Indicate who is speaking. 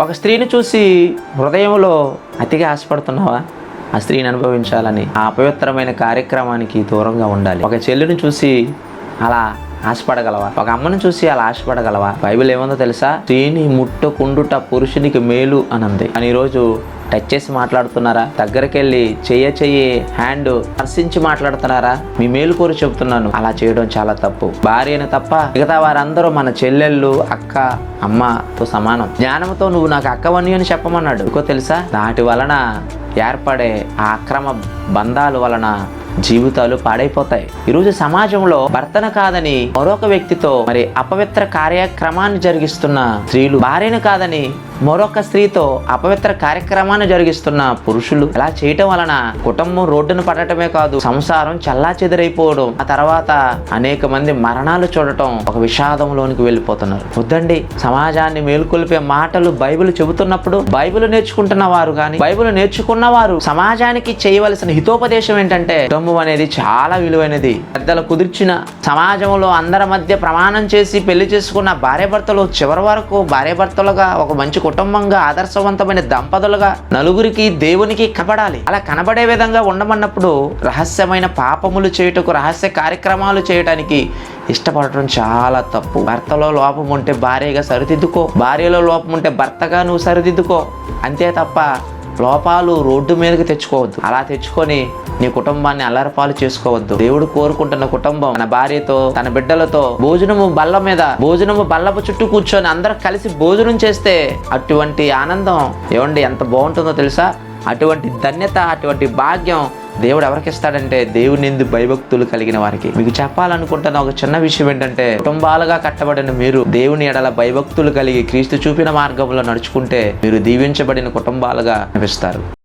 Speaker 1: ఒక స్త్రీని చూసి హృదయంలో అతిగా ఆశపడుతున్నావా? ఆ స్త్రీని అనుభవించాలని ఆ అపవిత్రమైన కార్యక్రమానికి దూరంగా ఉండాలి. ఒక చెల్లిని చూసి అలా ఆశపడగలవా? ఒక అమ్మను చూసి అలా ఆశపడగలవా? బైబిల్ ఏముందో తెలుసా? స్త్రీని ముట్టకుండుట పురుషునికి మేలు అని ఉంది అని ఈరోజు టచ్ చేసి మాట్లాడుతున్నారా? దగ్గరికి వెళ్ళి చెయ్య చెయ్యి హ్యాండ్ స్పర్శించి మాట్లాడుతున్నారా? మీ మేలు కోరి చెబుతున్నాను. అలా చేయడం చాలా తప్పు. భార్యను తప్ప మిగతా వారందరూ మన చెల్లెళ్ళు అక్క అమ్మతో సమానం. జ్ఞానంతో నువ్వు నాకు అక్కవని అని చెప్పమన్నాడు. ఇంకో తెలుసా? వాటి వలన ఏర్పడే ఆ అక్రమ బంధాల వలన జీవితాలు పాడైపోతాయి. ఈరోజు సమాజంలో భర్తను కాదని మరొక వ్యక్తితో మరి అపవిత్ర కార్యక్రమాన్ని జరిగిస్తున్న స్త్రీలు భార్యను కాదని మరొక స్త్రీతో అపవిత్ర కార్యక్రమాన్ని జరిగిస్తున్న పురుషులు. ఇలా చేయటం వలన కుటుంబం రోడ్డును పడటమే కాదు సంసారం చల్లా చెదిరైపోవడం ఆ తర్వాత అనేక మంది మరణాలు చూడటం ఒక విషాదంలోనికి వెళ్ళిపోతున్నారు. వద్దండి సమాజాన్ని మేలుకొల్పే మాటలు బైబిల్ చెబుతున్నప్పుడు బైబిల్ నేర్చుకుంటున్న వారు కానీ బైబిల్ నేర్చుకున్న వారు సమాజానికి చేయవలసిన హితోపదేశం ఏంటంటే కుటుంబం అనేది చాలా విలువైనది. పెద్దలు కుదిర్చిన సమాజంలో అందరి మధ్య ప్రమాణం చేసి పెళ్ళి చేసుకున్న భార్యాభర్తలు చివరి వరకు భార్యాభర్తలుగా ఒక మంచి కుటుంబంగా ఆదర్శవంతమైన దంపతులుగా నలుగురికి దేవునికి కనబడాలి. అలా కనబడే విధంగా ఉండమన్నప్పుడు రహస్యమైన పాపములు చేయుటకు రహస్య కార్యక్రమాలు చేయటానికి ఇష్టపడటం చాలా తప్పు. భర్తలో లోపం ఉంటే భార్యగా సరిదిద్దుకో భార్యలో లోపం ఉంటే భర్తగా నువ్వు సరిదిద్దుకో. అంతే తప్ప లోపాలు రోడ్డు మీదకి తెచ్చుకోవద్దు. అలా తెచ్చుకొని నీ కుటుంబాన్ని అల్లరపాలు చేసుకోవద్దు. దేవుడు కోరుకుంటున్న కుటుంబం తన భార్యతో తన బిడ్డలతో భోజనము బల్ల మీద భోజనము బల్లపు చుట్టూ కూర్చొని అందరూ కలిసి భోజనం చేస్తే అటువంటి ఆనందం ఏమండి ఎంత బాగుంటుందో తెలుసా? అటువంటి ధన్యత అటువంటి భాగ్యం దేవుడు ఎవరికి ఇస్తాడంటే దేవుని ఎందు భయభక్తులు కలిగిన వారికి. మీకు చెప్పాలనుకుంటున్న ఒక చిన్న విషయం ఏంటంటే కుటుంబాలుగా కట్టబడిన మీరు దేవుని ఎడల భయభక్తులు కలిగి క్రీస్తు చూపిన మార్గంలో నడుచుకుంటే మీరు దీవించబడిన కుటుంబాలుగా అనిపిస్తారు